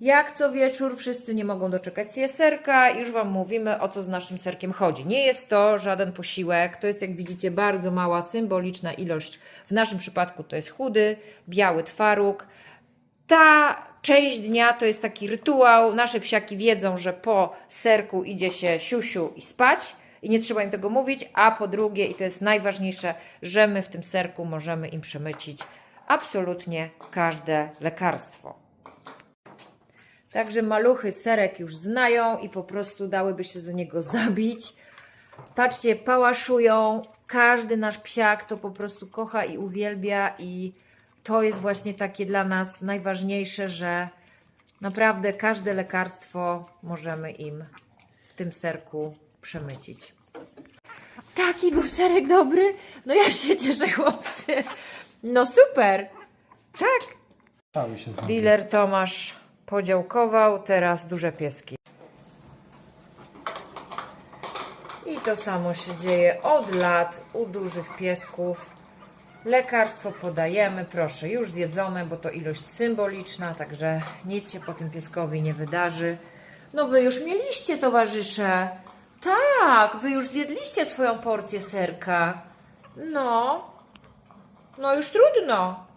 Jak co wieczór wszyscy nie mogą doczekać się serka, już Wam mówimy o co z naszym serkiem chodzi. Nie jest to żaden posiłek, to jest jak widzicie bardzo mała, symboliczna ilość. W naszym przypadku to jest chudy, biały twaróg. Ta część dnia to jest taki rytuał. Nasze psiaki wiedzą, że po serku idzie się siusiu i spać i nie trzeba im tego mówić, a po drugie, i to jest najważniejsze, że my w tym serku możemy im przemycić absolutnie każde lekarstwo. Także maluchy serek już znają i po prostu dałyby się za niego zabić. Patrzcie, pałaszują. Każdy nasz psiak to po prostu kocha i uwielbia i to jest właśnie takie dla nas najważniejsze, że naprawdę każde lekarstwo możemy im w tym serku przemycić. Taki był serek dobry. No ja się cieszę, chłopcy. No super. Tak. Cały się zrobił. Dealer Tomasz podziałkował, teraz duże pieski. I to samo się dzieje od lat u dużych piesków. Lekarstwo podajemy, proszę, już zjedzone, bo to ilość symboliczna, także nic się po tym pieskowi nie wydarzy. No wy już mieliście, towarzysze. Tak, wy już zjedliście swoją porcję serka. No, no już trudno.